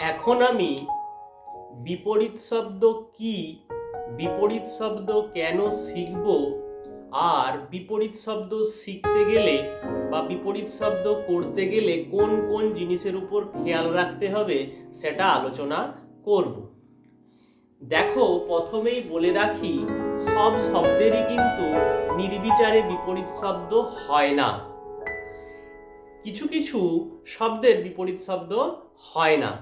এখন আমি বিপরীত শব্দ কি, বিপরীত শব্দ কেন শিখব, আর বিপরীত শব্দ শিখতে গেলে বা বিপরীত শব্দ করতে গেলে কোন কোন জিনিসের উপর খেয়াল রাখতে হবে সেটা আলোচনা করব। দেখো, প্রথমেই বলে রাখি, সব শব্দেরই কিন্তু নির্বিচারে বিপরীত শব্দ হয় না। কিছু কিছু শব্দের বিপরীত শব্দ হয় না।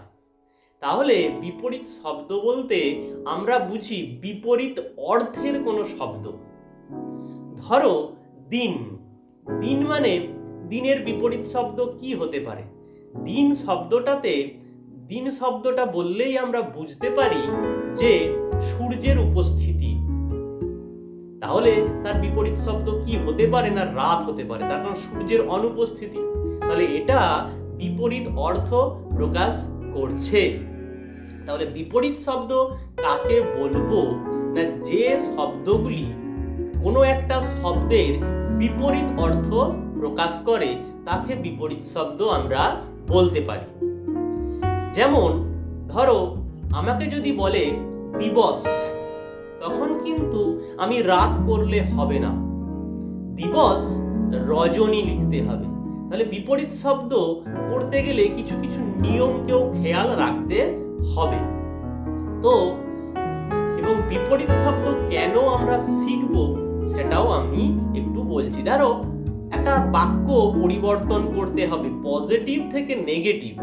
তাহলে বিপরীত শব্দ বলতে আমরা বুঝি বিপরীত অর্থের কোনো শব্দ। ধরো, দিন। দিন মানে দিনের বিপরীত শব্দ কি হতে পারে? দিন শব্দটাতে, দিন শব্দটা বললেই আমরা বুঝতে পারি যে সূর্যের উপস্থিতি। তাহলে তার বিপরীত শব্দ কি হতে পারে না রাত হতে পারে? তার কারণ সূর্যের অনুপস্থিতি। তাহলে এটা বিপরীত অর্থ প্রকাশ করছে। তাহলে বিপরীত শব্দ কাকে বলব? না, যে শব্দগুলি কোনো একটা শব্দের বিপরীত অর্থ প্রকাশ করে, তাকে বিপরীত শব্দ আমরা বলতে পারি। যেমন, ধরো, আমাকে যদি বলে দিবস তখন কিন্তু আমি রাত করলে হবে না। দিবস রজনী লিখতে হবে। তাহলে বিপরীত শব্দ করতে গেলে কিছু কিছু নিয়মকেও খেয়াল রাখতে হবে। তো, এবং বিপরীত শব্দ কেন আমরা শিখব সেটাও আমি একটু বলছি। ধরো, একটা বাক্য পরিবর্তন করতে হবে, পজিটিভ থেকে নেগেটিভ।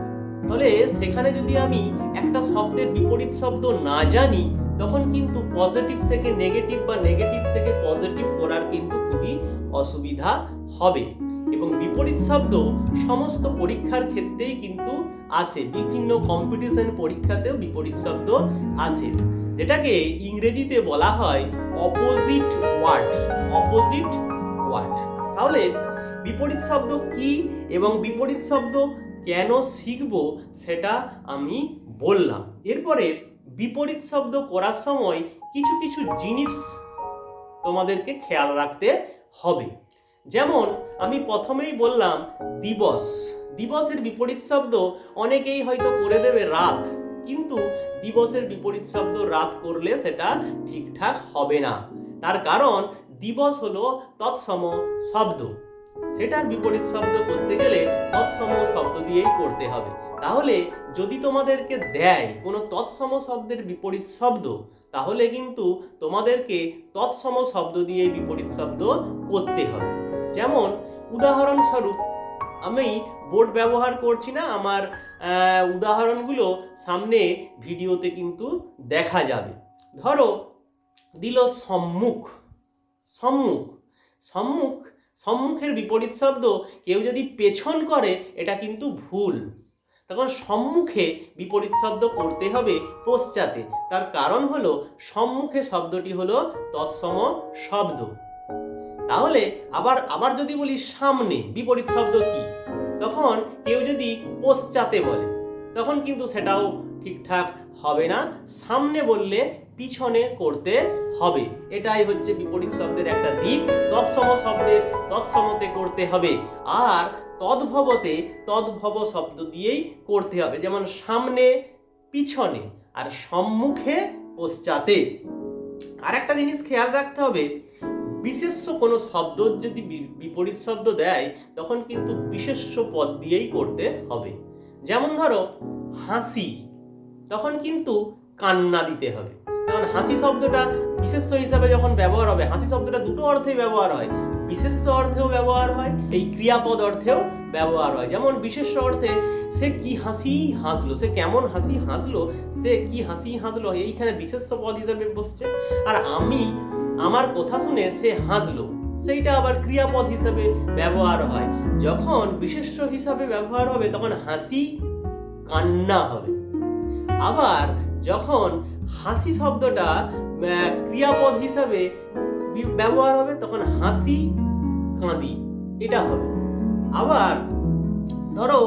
তাহলে সেখানে যদি আমি একটা শব্দের বিপরীত শব্দ না জানি তখন কিন্তু পজিটিভ থেকে নেগেটিভ বা নেগেটিভ থেকে পজিটিভ করার কিন্তু খুবই অসুবিধা হবে। এবং বিপরীত শব্দ সমস্ত পরীক্ষার ক্ষেত্রেই কিন্তু আসে। বিভিন্ন কম্পিটিশন পরীক্ষাতেও বিপরীত শব্দ আসে। যেটাকে ইংরেজিতে বলা হয় অপোজিট ওয়ার্ড অপোজিট ওয়ার্ড তাহলে বিপরীত শব্দ কি এবং বিপরীত শব্দ কেন শিখব সেটা আমি বললাম। এরপরে বিপরীত শব্দ করার সময় কিছু কিছু জিনিস তোমাদেরকে খেয়াল রাখতে হবে। যেমন, আমি প্রথমেই বললাম দিবস। দিবসের বিপরীত শব্দ অনেকেই হয়তো করে দেবে রাত, কিন্তু দিবসের বিপরীত শব্দ রাত করলে সেটা ঠিকঠাক হবে না। তার কারণ, দিবস হলো তৎসম শব্দ। সেটার বিপরীত শব্দ করতে গেলে তৎসম শব্দ দিয়েই করতে হবে। তাহলে যদি তোমাদেরকে দেয় কোনো তৎসম শব্দের বিপরীত শব্দ, তাহলে কিন্তু তোমাদেরকে তৎসম শব্দ দিয়ে বিপরীত শব্দ করতে হবে। যেমন, উদাহরণস্বরূপ, আমি বোর্ড ব্যবহার করছি না, আমার উদাহরণগুলো সামনে ভিডিওতে কিন্তু দেখা যাবে। ধরো, দিল সম্মুখ সম্মুখ সম্মুখ সম্মুখের বিপরীত শব্দ কেউ যদি পেছন করে, এটা কিন্তু ভুল। তখন সম্মুখে বিপরীত শব্দ করতে হবে পশ্চাতে। তার কারণ হলো, সম্মুখে শব্দটি হলো তৎসম শব্দ। তাহলে আবার আবার যদি বলি সামনে, বিপরীত শব্দ কি? তখন কেউ যদি পশ্চাতে বলে, তখন কিন্তু সেটাও ঠিকঠাক হবে না। সামনে বললে পিছনে করতে হবে। এটাই হচ্ছে বিপরীত শব্দের একটা দিক। তৎসম শব্দের তৎসমতে করতে হবে। আর তদ্ভবতে তদ্ভব শব্দ দিয়েই করতে হবে। যেমন সামনে, পিছনে আর সম্মুখে, পশ্চাতে। আর একটা জিনিস খেয়াল রাখতে হবে, বিশেষ্য কোনো শব্দ যদি বিপরীত শব্দ দেয়, তখন কিন্তু বিশেষ্য পদ দিয়েই করতে হবে। যেমন ধরো, হাসি, তখন কিন্তু কান্না দিতে হবে। তখন হাসি শব্দটা বিশেষ্য হিসাবে যখন ব্যবহার হবে, হাসি শব্দটা দুটো অর্থেই ব্যবহার হয়। বিশেষ্য অর্থেও ব্যবহার হয়, এই ক্রিয়াপদ অর্থেও ব্যবহার হয়। যেমন বিশেষ অর্থে সে কি হাসি হাসলো, সে কেমন হাসি হাসলো, সে কি হাসি হাসলো, এইখানে বিশেষ্য পদ হিসাবে বসছে। আর আমি, আমার কথা শুনে সে হাসলো, সেইটা আবার ক্রিয়াপদ হিসাবে ব্যবহার হয়। যখন বিশেষ্য হিসাবে ব্যবহার হবে, তখন হাসি কান্না হবে। আবার যখন হাসি শব্দটা ক্রিয়াপদ হিসাবে ব্যবহার হবে, তখন হাসি কাঁদি, এটা হবে। আবার ধরো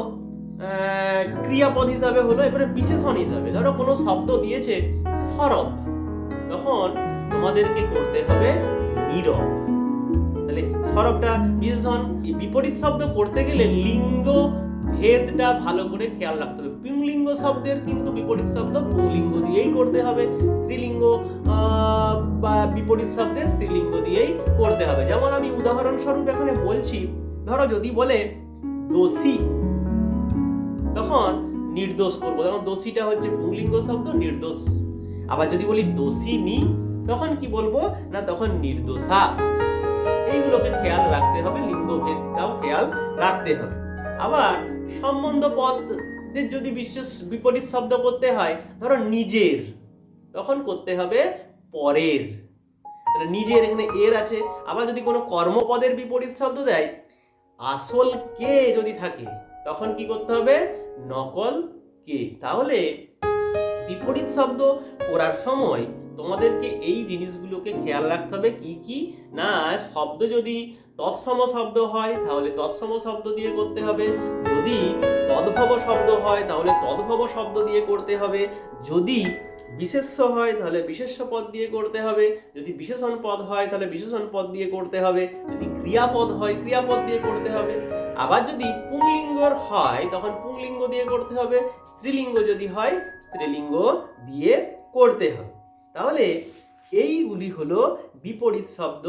ক্রিয়াপদ হিসাবে হলো, এবারে বিশেষণ হিসাবে। ধরো কোনো শব্দ দিয়েছে সরব, তখন তোমাদেরকে করতে হবে নীরব। তাহলে সরবটা বিশেষণ বিপরীত শব্দ করতে গেলে লিঙ্গ ভেদটা ভালো করে খেয়াল রাখতে হবে। পুংলিঙ্গ শব্দের কিন্তু বিপরীত শব্দ পুংলিঙ্গ দিয়েই করতে হবে। স্ত্রীলিঙ্গ বা বিপরীত শব্দের স্ত্রীলিঙ্গ দিয়েই করতে হবে। যেমন আমি উদাহরণস্বরূপ এখানে বলছি, ধরো যদি বলে, দোষী তখন নির্দোষ করব। যেমন দোষীটা হচ্ছে পুংলিঙ্গ শব্দ, নির্দোষ। আবার যদি বলি, দোষিনী তখন কি বলব? না, তখন নির্দোষা। এইগুলোকে খেয়াল রাখতে হবে, লিঙ্গভেদটাও খেয়াল রাখতে হবে। আবার সম্বন্ধ পদের যদি বিশেষ বিপরীত শব্দ করতে হয়, ধরো নিজের, তখন করতে হবে পরের। তাহলে নিজের এখানে এর আছে। আবার যদি কোনো কর্মপদের বিপরীত শব্দ দেয়, আসল কে যদি থাকে, তখন কি করতে হবে? নকল কে। তাহলে বিপরীত শব্দ করার সময় তোমাদেরকে এই জিনিসগুলোকে খেয়াল রাখতে হবে, কি কি? না, শব্দ যদি তৎসম শব্দ হয়, তাহলে তৎসম শব্দ দিয়ে করতে হবে। যদি তদ্ভব শব্দ হয়, তাহলে তদ্ভব শব্দ দিয়ে করতে হবে। যদি বিশেষ্য হয়, তাহলে বিশেষ্য পদ দিয়ে করতে হবে। যদি বিশেষণ পদ হয়, তাহলে বিশেষণ পদ দিয়ে করতে হবে। যদি ক্রিয়াপদ হয়, ক্রিয়াপদ দিয়ে করতে হবে। আবার যদি পুংলিঙ্গর হয়, তখন পুংলিঙ্গ দিয়ে করতে হবে। স্ত্রীলিঙ্গ যদি হয়, স্ত্রীলিঙ্গ দিয়ে করতে হবে। তাহলে এইগুলি হলো বিপরীত শব্দ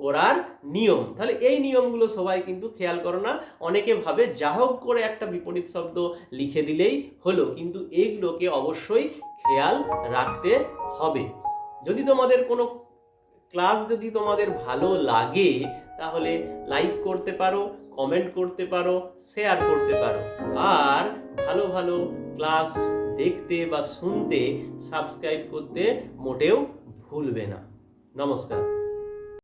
করার নিয়ম। তাহলে এই নিয়মগুলো সবাই কিন্তু খেয়াল করো না। অনেকে ভাবে যা হোক করে একটা বিপরীত শব্দ লিখে দিলেই হলো, কিন্তু এইগুলোকে অবশ্যই খেয়াল রাখতে হবে। যদি তোমাদের কোনো ক্লাস যদি তোমাদের ভালো লাগে, তাহলে লাইক করতে পারো কমেন্ট করতে পারো শেয়ার করতে পারো। আর ভালো ভালো ক্লাস দেখতে বা শুনতে সাবস্ক্রাইব করতে মোটেও ভুলবে না। নমস্কার।